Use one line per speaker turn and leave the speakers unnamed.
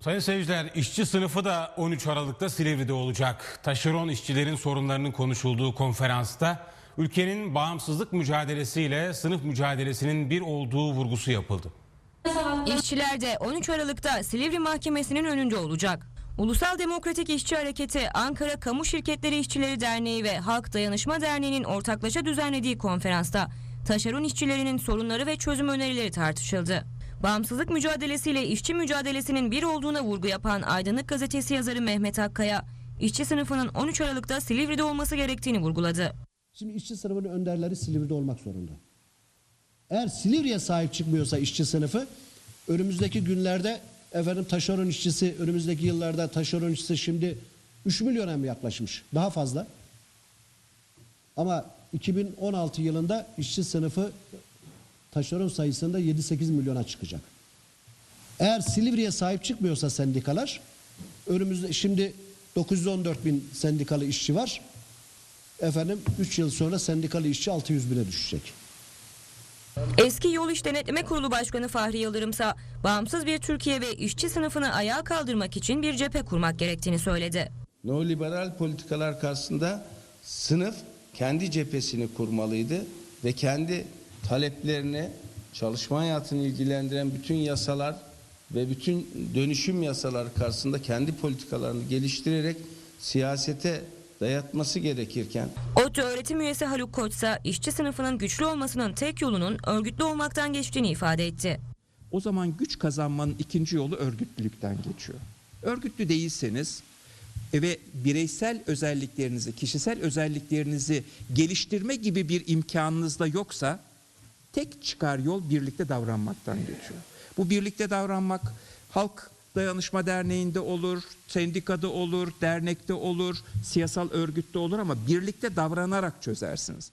Sayın seyirciler, işçi sınıfı da 13 Aralık'ta Silivri'de olacak. Taşeron işçilerin sorunlarının konuşulduğu konferansta ülkenin bağımsızlık mücadelesiyle sınıf mücadelesinin bir olduğu vurgusu yapıldı.
İşçiler de 13 Aralık'ta Silivri Mahkemesi'nin önünde olacak. Ulusal Demokratik İşçi Hareketi, Ankara Kamu Şirketleri İşçileri Derneği ve Halk Dayanışma Derneği'nin ortaklaşa düzenlediği konferansta taşeron işçilerinin sorunları ve çözüm önerileri tartışıldı. Bağımsızlık mücadelesiyle işçi mücadelesinin bir olduğuna vurgu yapan Aydınlık Gazetesi yazarı Mehmet Akkaya, işçi sınıfının 13 Aralık'ta Silivri'de olması gerektiğini vurguladı.
Şimdi işçi sınıfının önderleri Silivri'de olmak zorunda. Eğer Silivri'ye sahip çıkmıyorsa işçi sınıfı önümüzdeki günlerde efendim taşeron işçisi önümüzdeki yıllarda taşeron işçisi şimdi 3 milyona mı yaklaşmış? Daha fazla. Ama 2016 yılında işçi sınıfı taşeron sayısında 7-8 milyona çıkacak. Eğer Silivri'ye sahip çıkmıyorsa sendikalar önümüzde şimdi 914 bin sendikalı işçi var. Efendim 3 yıl sonra sendikalı işçi 600 bine düşecek.
Eski Yol İş Denetleme Kurulu Başkanı Fahri Yıldırımsa bağımsız bir Türkiye ve işçi sınıfını ayağa kaldırmak için bir cephe kurmak gerektiğini söyledi.
Neoliberal politikalar karşısında sınıf kendi cephesini kurmalıydı ve kendi taleplerini çalışma hayatını ilgilendiren bütün yasalar ve bütün dönüşüm yasaları karşısında kendi politikalarını geliştirerek siyasete dayatması gerekirken
ODTÜ öğretim üyesi Haluk Koçsa işçi sınıfının güçlü olmasının tek yolunun örgütlü olmaktan geçtiğini ifade etti.
O zaman güç kazanmanın ikinci yolu örgütlülükten geçiyor. Örgütlü değilseniz ve bireysel özelliklerinizi, kişisel özelliklerinizi geliştirme gibi bir imkanınız da yoksa tek çıkar yol birlikte davranmaktan geçiyor. Bu birlikte davranmak halk dayanışma derneğinde olur, sendikada olur, dernekte olur, siyasal örgütte olur ama birlikte davranarak çözersiniz.